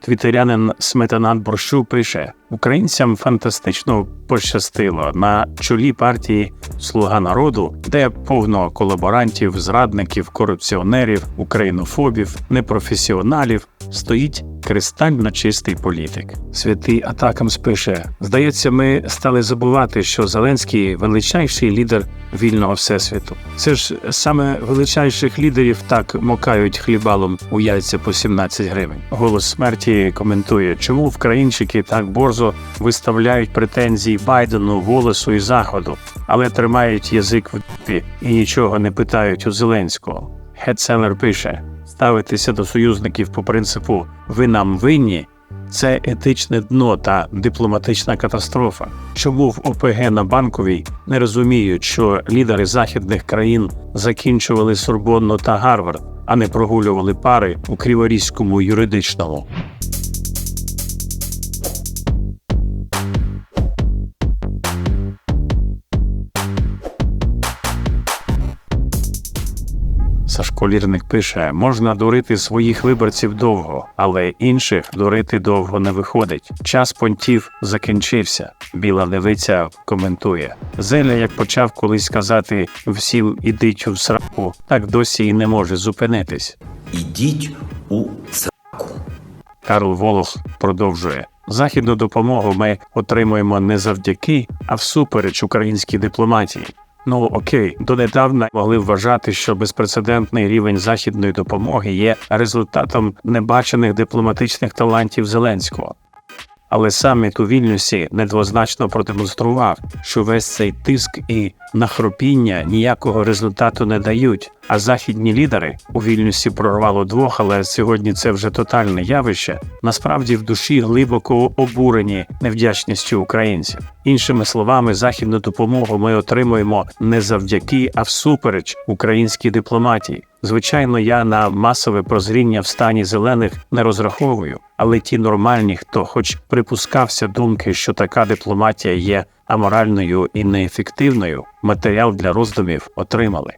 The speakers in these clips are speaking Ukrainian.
Твітерянин Сметанан Борщу пише: українцям фантастично пощастило на чолі партії Слуга народу, де повно колаборантів, зрадників, корупціонерів, українофобів, непрофесіоналів стоїть кристально чистий політик. Святий Атакам спише: здається, ми стали забувати, що Зеленський величайший лідер вільного всесвіту. Це ж саме величайших лідерів так мокають хлібалом у яйця по 17 гривень. Голос смерті коментує, чому українчики так борзо виставляють претензії Байдену, Волосу і Заходу, але тримають язик в дупі і нічого не питають у Зеленського. Гетцелер пише: ставитися до союзників по принципу ви нам винні. Це етичне дно та дипломатична катастрофа. Чому в ОПГ на банковій не розуміють, що лідери західних країн закінчували Сорбонну та Гарвард, а не прогулювали пари у Криворізькому юридичному. Сашко Лірник пише: можна дурити своїх виборців довго, але інших дурити довго не виходить. Час понтів закінчився. Біла левиця коментує: Зеля, як почав колись казати всім ідіть у сраку, так досі і не може зупинитись. Ідіть у ц... Карл Волох продовжує. Західну допомогу ми отримуємо не завдяки, а всупереч українській дипломатії. Ну окей, донедавна могли вважати, що безпрецедентний рівень західної допомоги є результатом небачених дипломатичних талантів Зеленського. Але саміт у Вільнюсі недвозначно продемонстрував, що весь цей тиск і нахропіння ніякого результату не дають. А західні лідери у Вільнюсі прорвало двох, але сьогодні це вже тотальне явище. Насправді в душі глибоко обурені невдячністю українців. Іншими словами, західну допомогу ми отримуємо не завдяки, а всупереч українській дипломатії. Звичайно, я на масове прозріння в стані зелених не розраховую, але ті нормальні, хто хоч припускався думки, що така дипломатія є аморальною і неефективною, матеріал для роздумів отримали.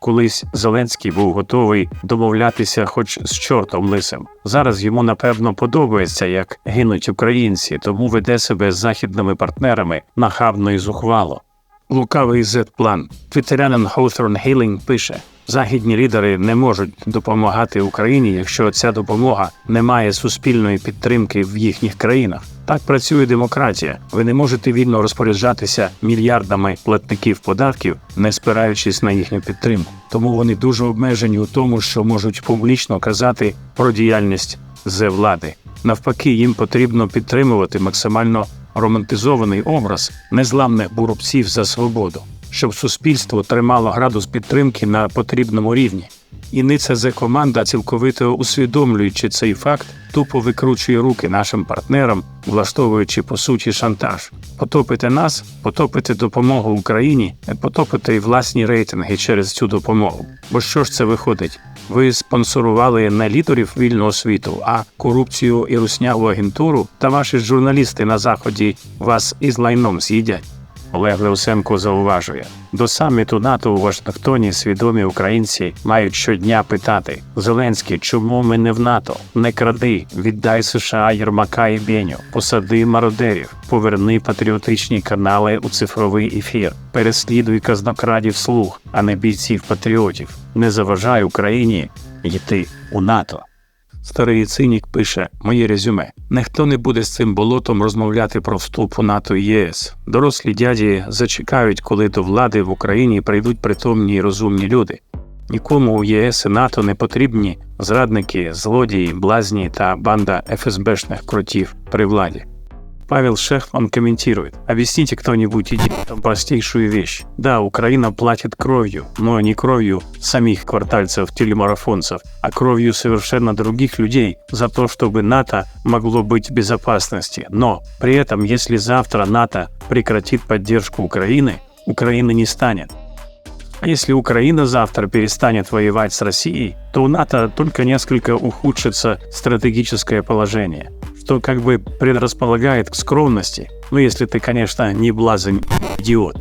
Колись Зеленський був готовий домовлятися хоч з чортом лисим. Зараз йому напевно подобається, як гинуть українці, тому веде себе з західними партнерами нахабно і зухвало. Лукавий зет-план. Твітерянин Хоустерн Хейлінг пише: західні лідери не можуть допомагати Україні, якщо ця допомога не має суспільної підтримки в їхніх країнах. Так працює демократія. Ви не можете вільно розпоряджатися мільярдами платників податків, не спираючись на їхню підтримку. Тому вони дуже обмежені у тому, що можуть публічно казати про діяльність зе влади. Навпаки, їм потрібно підтримувати максимально романтизований образ незламних боробців за свободу, щоб суспільство тримало градус підтримки на потрібному рівні. І ниця зе команда, цілковито усвідомлюючи цей факт, тупо викручує руки нашим партнерам, влаштовуючи по суті шантаж. Потопити нас, потопити допомогу Україні, потопити й власні рейтинги через цю допомогу. Бо що ж це виходить? Ви спонсорували не лідерів вільного світу, а корупцію і русняву агентуру, та ваші журналісти на заході вас із лайном з'їдять. Олег Леусенко зауважує, до саміту НАТО у Вашингтоні свідомі українці мають щодня питати Зеленський, чому ми не в НАТО? Не кради, віддай США Єрмака і Беню, посади мародерів, поверни патріотичні канали у цифровий ефір, переслідуй казнокрадів слуг, а не бійців патріотів. Не заважай Україні йти у НАТО. Старий цинік пише моє резюме. Ніхто не буде з цим болотом розмовляти про вступ у НАТО і ЄС. Дорослі дяді зачекають, коли до влади в Україні прийдуть притомні і розумні люди. Нікому у ЄС і НАТО не потрібні зрадники, злодії, блазні та банда ФСБшних кротів при владі. Павел Шехман комментирует. Объясните кто-нибудь идиотам простейшую вещь. Да, Украина платит кровью, но не кровью самих квартальцев-телемарафонцев, а кровью совершенно других людей за то, чтобы НАТО могло быть в безопасности. Но при этом, если завтра НАТО прекратит поддержку Украины, Украины не станет. А если Украина завтра перестанет воевать с Россией, то у НАТО только несколько ухудшится стратегическое положение, что как бы предрасполагает к скромности, ну если ты, конечно, не блазень идиот.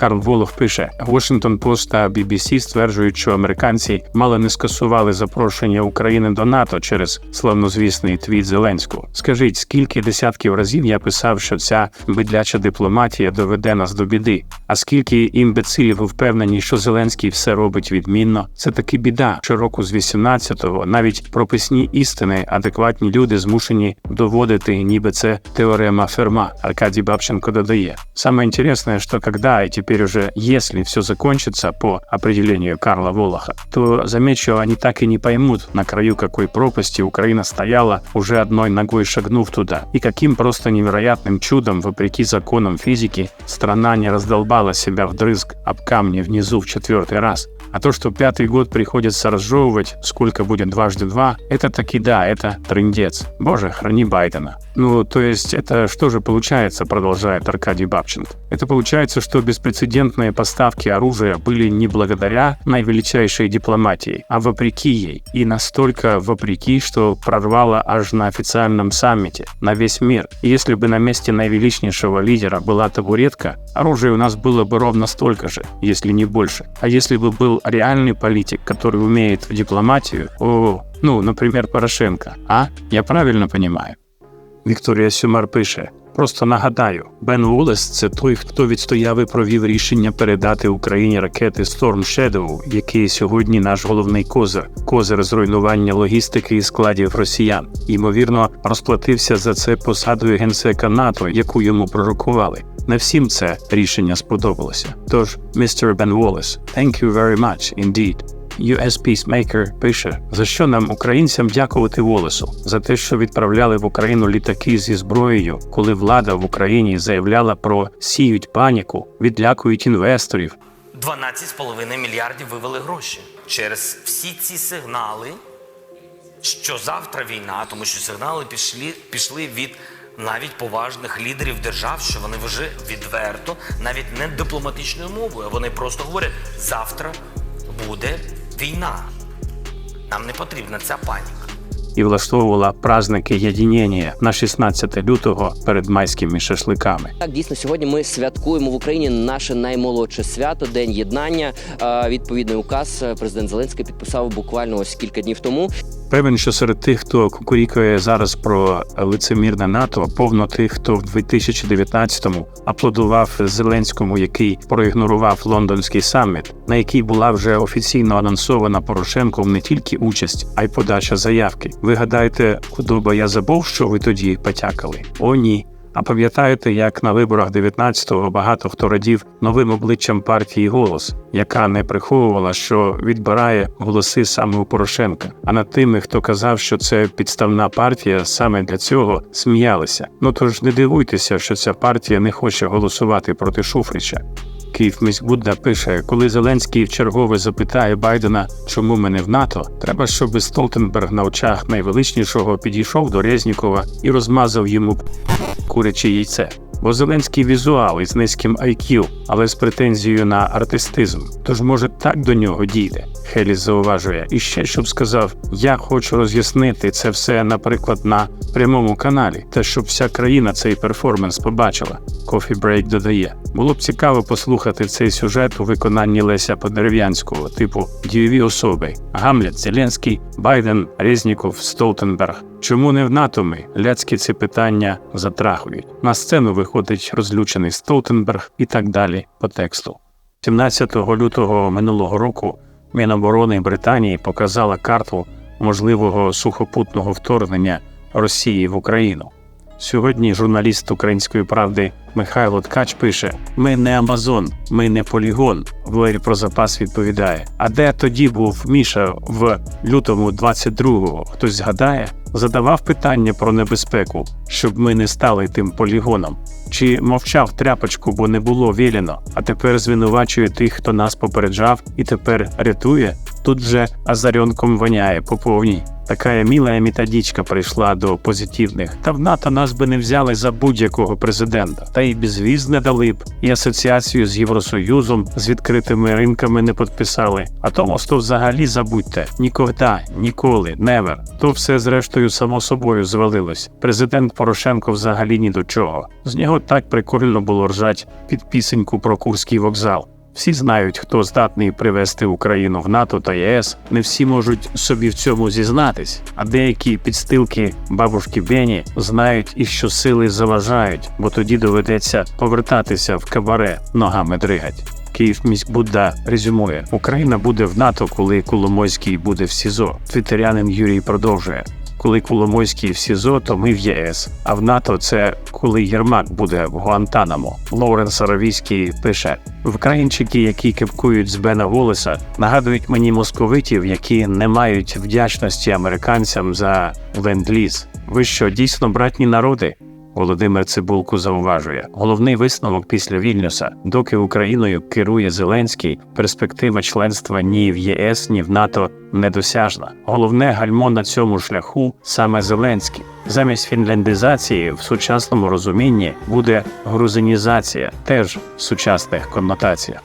Карл Волох пише: Washington Post та BBC стверджують, що американці мало не скасували запрошення України до НАТО через славнозвісний твіт Зеленського. Скажіть, скільки десятків разів я писав, що ця бидляча дипломатія доведе нас до біди? А скільки імбецилів впевнені, що Зеленський все робить відмінно? Це таки біда. Щороку з 18-го навіть прописні істини адекватні люди змушені доводити, ніби це теорема Ферма. Аркадій Бабченко додає. Самое интересное, что когда и теперь уже, если все закончится по определению Карла Волоха, то замечу, они так и не поймут, на краю какой пропасти Украина стояла, уже одной ногой шагнув туда, и каким просто невероятным чудом, вопреки законам физики, страна не раздолбала себя вдрызг об камни внизу в четвертый раз. А то, что пятый год приходится разжевывать, сколько будет дважды два, это таки да, это трындец. Боже, храни Байдена. Ну, то есть, это что же получается, продолжает Аркадий Бабченко? Это получается, что беспрецедентные поставки оружия были не благодаря наивеличайшей дипломатии, а вопреки ей. И настолько вопреки, что прорвало аж на официальном саммите, на весь мир. И если бы на месте наивеличнейшего лидера была табуретка, оружия у нас было бы ровно столько же, если не больше. А если бы был реальный политик, который умеет в дипломатию, о, ну, например, Порошенко, а? Я правильно понимаю? Вікторія Сюмар пише: Просто нагадаю, Бен Уоллес – це той, хто відстояв і провів рішення передати Україні ракети Storm Shadow, які сьогодні наш головний козир, козир зруйнування логістики і складів росіян. Ймовірно, розплатився за це посадою генсека НАТО, яку йому пророкували. Не всім це рішення сподобалося. Тож, містер Бен Уоллес, thank you very much indeed. US Peacemaker пише, за що нам, українцям, дякувати Волесу за те, що відправляли в Україну літаки зі зброєю, коли влада в Україні заявляла про сіють паніку, відлякують інвесторів. 12,5 мільярдів вивели гроші через всі ці сигнали, що завтра війна, тому що сигнали пішли, пішли від навіть поважних лідерів держав, що вони вже відверто, навіть не дипломатичною мовою, а вони просто говорять: завтра буде війна. Нам не потрібна ця паніка. і влаштовувала праздники єдинення на 16 лютого перед майськими шашликами. Так, дійсно, сьогодні ми святкуємо в Україні наше наймолодше свято День єднання. Відповідний указ е, президент Зеленський підписав буквально ось кілька днів тому. Певен, що серед тих, хто кукурікує зараз про лицемірне НАТО, повно тих, хто в 2019-му аплодував Зеленському, який проігнорував лондонський саміт, на який була вже офіційно анонсована Порошенком не тільки участь, а й подача заявки. Ви гадаєте, худоба я забув, що ви тоді потякали? О, ні. А пам'ятаєте, як на виборах 19-го багато хто радів новим обличчям партії голос, яка не приховувала, що відбирає голоси саме у Порошенка. А над тими, хто казав, що це підставна партія, саме для цього сміялися. Ну тож не дивуйтеся, що ця партія не хоче голосувати проти Шуфрича. Київ Будда пише, коли Зеленський вчергове запитає Байдена, чому ми не в НАТО, треба, щоб Столтенберг на очах найвеличнішого підійшов до Резнікова і розмазав йому куряче яйце. Бо Зеленський візуал із низьким IQ, але з претензією на артистизм. Тож, може, так до нього дійде. Хеліс зауважує. І ще щоб сказав: я хочу роз'яснити це все, наприклад, на прямому каналі, та щоб вся країна цей перформанс побачила. Coffee Break додає. Було б цікаво послухати цей сюжет у виконанні Леся Подерев'янського, типу дієві особи: Гамлет, Зеленський, Байден, Резніков, Столтенберг. Чому не в НАТО ми? Ляцькі ці питання затрахують. На сцену виходить розлючений Столтенберг і так далі по тексту. 17 лютого минулого року Міноборони Британії показала карту можливого сухопутного вторгнення Росії в Україну. Сьогодні журналіст української правди Михайло Ткач пише: Ми не Амазон, ми не полігон. Валерій про запас відповідає. А де тоді був Міша в лютому 22-го? Хтось згадає? Задавав питання про небезпеку, щоб ми не стали тим полігоном. Чи мовчав тряпочку, бо не було вілено, а тепер звинувачує тих, хто нас попереджав, і тепер рятує. Тут вже азарьонком воняє по повній. Така міла методичка прийшла до позитивних. Та в НАТО нас би не взяли за будь-якого президента. Та й безвіз не дали б, і асоціацію з Євросоюзом з відкритими ринками не підписали. А то мосту взагалі забудьте. Ніколи, ніколи, невер. То все зрештою само собою звалилось. Президент Порошенко взагалі ні до чого. З нього так прикольно було ржать під пісеньку про Курський вокзал. Всі знають, хто здатний привести Україну в НАТО та ЄС. Не всі можуть собі в цьому зізнатись, а деякі підстилки бабушки Бені знають і що сили заважають, бо тоді доведеться повертатися в кабаре ногами дригать. Київ міськбудда резюмує: Україна буде в НАТО, коли Коломойський буде в СІЗО. Твітерянин Юрій продовжує. Коли Коломойський в СІЗО, то ми в ЄС. А в НАТО це коли Єрмак буде в Гуантанамо. Лоуренс Аравійський пише: Вкраїнчики, які кипкують з Бена Волеса, нагадують мені московитів, які не мають вдячності американцям за ленд-ліз. Ви що, дійсно братні народи? Володимир Цибулку зауважує, головний висновок після Вільнюса, доки Україною керує Зеленський, перспектива членства ні в ЄС, ні в НАТО недосяжна. Головне гальмо на цьому шляху саме Зеленський. Замість фінляндизації в сучасному розумінні буде грузинізація, теж в сучасних коннотаціях.